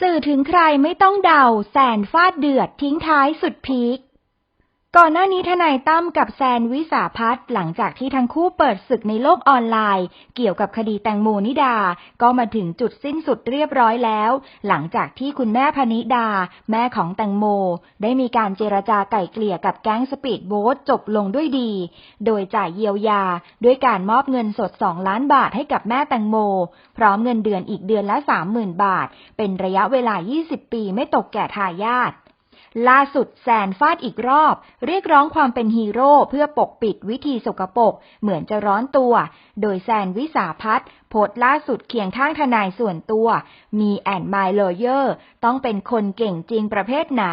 สื่อถึงใครไม่ต้องเดาแสนฟาดเดือดทิ้งท้ายสุดพีค ก่อนหน้านี้ทนายตั้มกับแซนวิสาพัฒน์หลังจากที่ทั้งคู่เปิดศึกในโลกออนไลน์ เกี่ยวกับคดีแตงโมนิดา ก็มาถึงจุดสิ้นสุดเรียบร้อยแล้ว หลังจากที่คุณแม่พนิดา แม่ของแตงโม ได้มีการเจรจาไก่เกลี่ยกับแก๊งสปีดโบ๊ทจบลงด้วยดี โดยจ่ายเยียวยา ด้วยการมอบเงินสด 2 ล้านบาทให้กับแม่แตงโม พร้อมเงินเดือนอีกเดือนละ 30,000 บาท เป็นระยะเวลา 20 ปีไม่ตกแก่ทายาท ล่าสุดแซนฟาดอีกรอบ เรียกร้องความเป็นฮีโร่เพื่อปกปิดวิธีสกปรกเหมือนจะร้อนตัว โดยแซนวิสาพัฒน์โพสล่าสุดเคียงข้างทนายส่วนตัว มีแอนไมล์เลเยอร์ต้องเป็นคนเก่งจริงประเภทไหน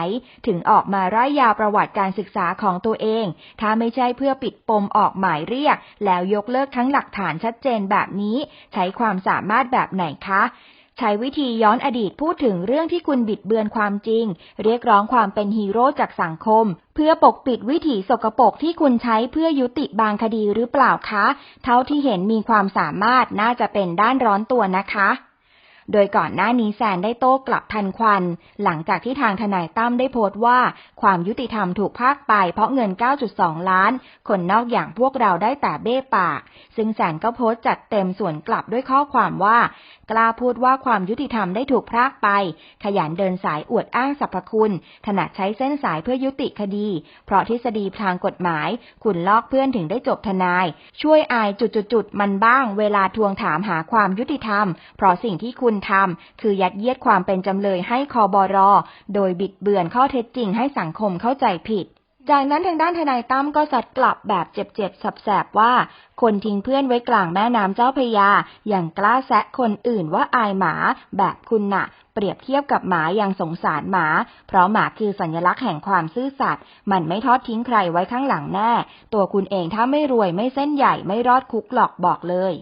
ถึงออกมาร่ายยาวประวัติการศึกษาของตัวเอง ถ้าไม่ใช่เพื่อปิดปมออกหมายเรียก แล้วยกเลิกทั้งหลักฐานชัดเจนแบบนี้ ใช้ความสามารถแบบไหนคะ ใช้วิธีย้อนอดีตพูดถึงเรื่องที่คุณบิดเบือนความจริง เรียกร้องความเป็นฮีโร่จากสังคม เพื่อปกปิดวิถีสกปรกที่คุณใช้เพื่อยุติบางคดีหรือเปล่าคะ เท่าที่เห็นมีความสามารถน่าจะเป็นด้านร้อนตัวนะคะ โดยก่อนหน้านี้แซนได้โต้กลับทันควัน หลังจากที่ทางทนายตั้มได้โพสต์ว่า ความยุติธรรมถูกพากไปเพราะเงิน 9.2 ล้าน คนนอกอย่างพวกเราได้แต่เบ้ปาก ซึ่งแซนก็โพสต์จัดเต็มส่วนกลับด้วยข้อความว่า กล้าพูดว่าความยุติธรรมได้ถูกพรากไป ขยันเดินสายอวดอ้างสรรพคุณ ถนัดใช้เส้นสายเพื่อยุติคดี เพราะทฤษฎีทางกฎหมาย คุณลอกเพื่อนถึงได้จบทนาย ช่วยอายจุดๆๆมันบ้าง เวลาทวงถามหาความยุติธรรม เพราะสิ่งที่คุณทำคือยัดเยียดความเป็นจำเลยให้คอบอรอ โดยบิดเบือนข้อเท็จจริงให้สังคมเข้าใจผิด จากนั้นทางด้านทนายตั้มก็สัดกลับแบบเจ็บๆแสบว่า คนทิ้งเพื่อนไว้กลางแม่น้ำเจ้าพยา อย่างกล้าแซะคนอื่นว่าอายหมาแบบคุณน่ะเปรียบเทียบกับหมายังสงสารหมา เพราะหมาคือสัญลักษณ์แห่งความซื่อสัตย์ มันไม่ทอดทิ้งใครไว้ข้างหลังแน่ ตัวคุณเองถ้าไม่รวยไม่เส้นใหญ่ไม่รอดคุกหรอกบอกเลย